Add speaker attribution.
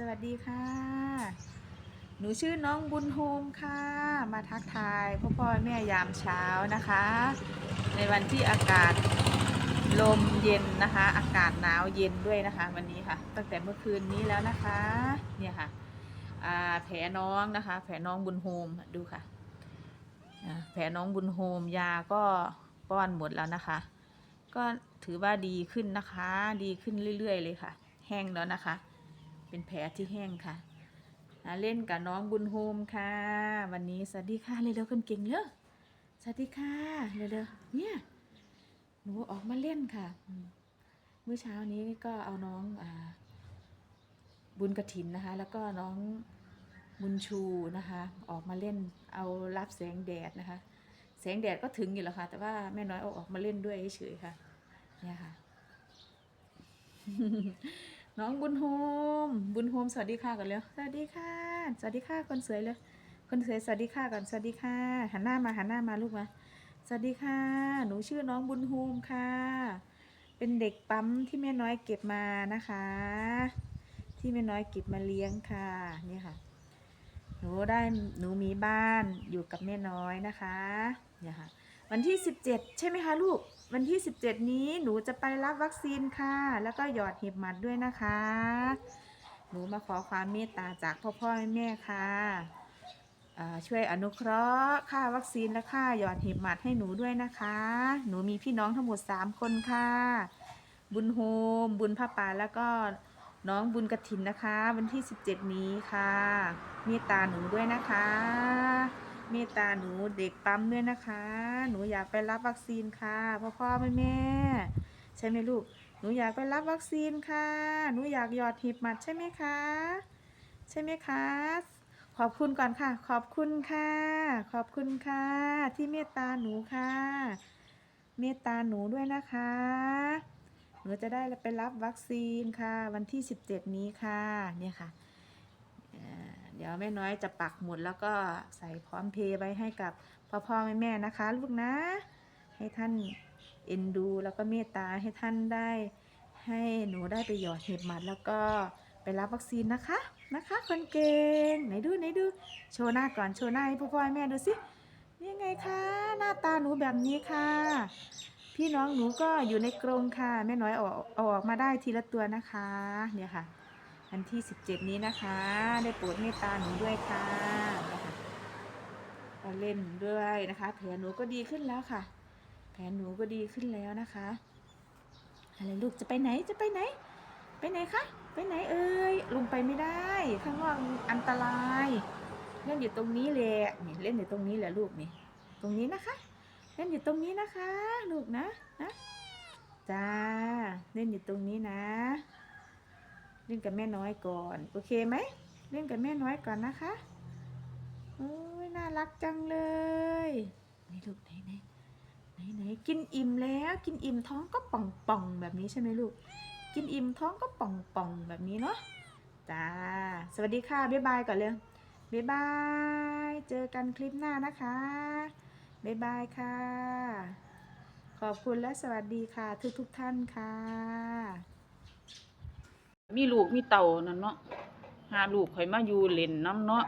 Speaker 1: สวัสดีค่ะ หนูชื่อน้องบุญโฮมค่ะ มาทักทายพ่อพ่อแม่ยามเช้านะคะ ในวันที่อากาศลมเย็นนะคะ อากาศหนาวเย็นด้วยนะคะ วันนี้ค่ะ ตั้งแต่เมื่อคืนนี้แล้วนะคะ เนี่ยค่ะแผลน้องนะคะ แผลน้องบุญโฮมดูค่ะแผลน้องบุญโฮมยาก็ป้อนหมดแล้วนะคะ ก็ถือว่าดีขึ้นนะคะ ดีขึ้นเรื่อย ๆ เลยค่ะ แห้งแล้วนะคะ เป็นแผลที่แห้งค่ะ เล่นกับน้องบุญโฮมค่ะ วันนี้สวัสดีค่ะเร็วๆคนเก่งเร็วสวัสดีค่ะเร็วๆเนี่ยหนูออกมาเล่นค่ะมเมื่อเช้านี้ก็เอาน้องอบุญกระถินนะคะ แล้วก็น้องบุญชูนะคะ ออกมาเล่นเอารับแสงแดดนะคะ แสงแดดก็ถึงอยู่แล้วค่ะ แต่ว่าแม่น้อยเอาออกมาเล่นด้วยเฉยๆค่ะ เนี่ยค่ะ น้องบุญโฮม บุญโฮมสวัสดีค่ะก่อนเร็วสวัสดีค่ะ สวัสดีค่ะคนสวยเลย คนสวยสวัสดีค่ะก่อนสวัสดีค่ะ หันหน้ามาหันหน้ามาลูกมา สวัสดีค่ะ หนูชื่อน้องบุญโฮมค่ะ เป็นเด็กปั๊มที่แม่น้อยเก็บมานะคะ ที่แม่น้อยเก็บมาเลี้ยงค่ะนี่ค่ะ หนูได้หนูมีบ้านอยู่กับแม่น้อยนะคะเนี่ยค่ะ วันที่ 17 ใช่ไหมคะลูก วันที่ 17 นี้หนูจะไปรับวัคซีนค่ะ แล้วก็หยอดเห็บหมัดด้วยนะคะ หนูมาขอความเมตตาจากพ่อพ่อแม่แม่ค่ะช่วยอนุเคราะห์ค่าวัคซีนและค่าหยอดเห็บหมัดให้หนูด้วยนะคะ หนูมีพี่น้องทั้งหมด 3 คนค่ะ บุญโฮม บุญพระป่าแล้วก็น้องบุญกระถินนะคะ วันที่ 17 นี้ค่ะ เมตตาหนูด้วยนะคะ เมตตาหนูเด็กปั๊มด้วยนะคะ หนูอยากไปรับวัคซีนค่ะพ่อพ่อแม่แม่ใช่ไหมลูก หนูอยากไปรับวัคซีนค่ะ หนูอยากหยอดหีบหมัดใช่ไหมคะ ใช่ไหมคะ ขอบคุณก่อนค่ะ ขอบคุณค่ะ ขอบคุณค่ะ ที่เมตตาหนูค่ะ เมตตาหนูด้วยนะคะ หนูจะได้ไปรับวัคซีนค่ะ วันที่ 17 นี้ค่ะ เนี่ยค่ะ เดี๋ยวแม่น้อยจะปักหมุดแล้วก็ใส่พร้อมเพย์ไว้ให้กับพ่อพ่อแม่แม่นะคะ ลูกนะ ให้ท่านเอ็นดูแล้วก็เมตตาให้ท่านได้ ให้หนูได้ไปหยอดเห็บหมัดแล้วก็ไปรับวัคซีนนะคะนะคะ คนเก่งไหนดูไหนดูโชว์หน้าก่อนโชว์หน้าให้พ่อพ่อแม่ดูสินี่ไงคะหน้าตาหนูแบบนี้ค่ะ พี่น้องหนูก็อยู่ในกรงค่ะแม่น้อยเอาอกเอาออกมาได้ทีละตัวนะคะเนี่ยค่ะ วันที่ 17 นี้นะคะ ได้โปรดเมตตาหนูด้วยค่ะนะคะก็เล่นด้วยนะคะ แผลหนูก็ดีขึ้นแล้วค่ะ แผลหนูก็ดีขึ้นแล้วนะคะอะไรลูกจะไปไหนจะไปไหน ไปไหนคะไปไหนเอ่ยลงไปไม่ได้ ข้างนอกอันตราย เล่นอยู่ตรงนี้แหละนี่เล่นอยู่ตรงนี้แหละลูกนี่ตรงนี้นะคะ เล่นอยู่ตรงนี้นะคะ ลูกนะนะจ้าเล่นอยู่ตรงนี้นะ เล่นกับแม่น้อยก่อน โอเคไหมเล่นกับแม่น้อยก่อนนะคะโอ้ยน่ารักจังเลยไหนลูกไหนไหนไหนไหนกินอิ่มแล้วกินอิ่มท้องก็ป่องป่องแบบนี้ใช่ไหมลูก กินอิ่มท้องก็ป่องป่องแบบนี้เนาะจ้าสวัสดีค่ะบ๊ายบายก่อนเลยบ๊ายบายเจอกันคลิปหน้านะคะบ๊ายบายค่ะ ขอบคุณและสวัสดีค่ะทุกทุกท่านค่ะ มีลูกมีเต่านั่นเนาะหาลูกข่อมาอยู่เล่นน้ำเนาะ